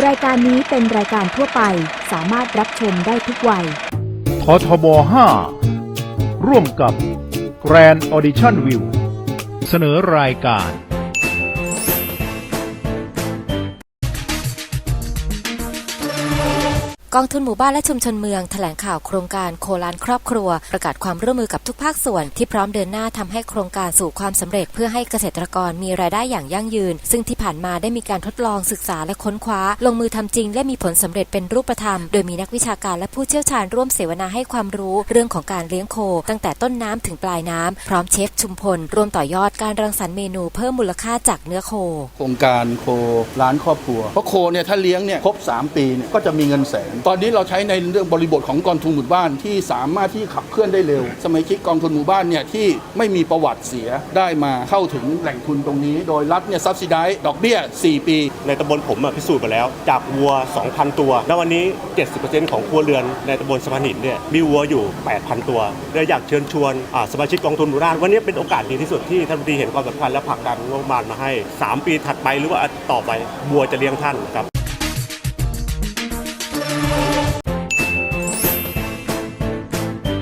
รายการนี้เป็นรายการทั่วไปสามารถรับชมได้ทุกวัย ททบ 5 ร่วมกับ Grand Audition View เสนอรายการ กองทุนหมู่บ้านและชุมชนเมืองแถลงข่าวโครงการโคลานครอบครัว ประกาศความร่วมมือกับทุกภาคส่วนที่พร้อมเดินหน้าทำให้โครงการสู่ความสำเร็จเพื่อให้เกษตรกรมีรายได้อย่างยั่งยืน ซึ่งที่ผ่านมาได้มีการทดลองศึกษาและค้นคว้า ลงมือทำจริง และมีผลสำเร็จเป็นรูปธรรม โดยมีนักวิชาการและผู้เชี่ยวชาญร่วมเสวนาให้ความรู้เรื่องของการเลี้ยงโค ตั้งแต่ต้นน้ำถึงปลายน้ำพร้อมเชฟชุมพลร่วมต่อยอดการรังสรรค์เมนูเพิ่มมูลค่าจากเนื้อโค โครงการโคร้านครอบครัวเพราะโคเนี่ยถ้าเลี้ยงเนี่ยครบ 3 ปีเนี่ยก็จะมีเงินแสนตอนนี้เราใช้ในเรื่องบริบทของกองทุนหมู่บ้านที่สามารถที่ขับเคลื่อนได้เร็ว สมาชิกกองทุนหมู่บ้านเนี่ยที่ไม่มีประวัติเสียได้มาเข้าถึงแหล่งทุนตรงนี้ โดยรัฐเนี่ยซับซิได้ดอกเบี้ย 4 ปี ในตำบลผมพิสูจน์มาแล้ว จากวัว 2,000 ตัว แล้ววันนี้ 70%ของครัวเรือนในตำบลสะพานหินเนี่ยมีวัวอยู่ 8,000 ตัวเลยอยากเชิญชวนสมาชิกกองทุนหมู่บ้านวันนี้เป็นโอกาสดีที่สุดที่ท่านรัฐมนตรีเห็นความสำคัญและผลักดันงบประมาณมาให้ 3 ปีถัดไปหรือว่าต่อไปวัวจะเลี้ยงท่านครับ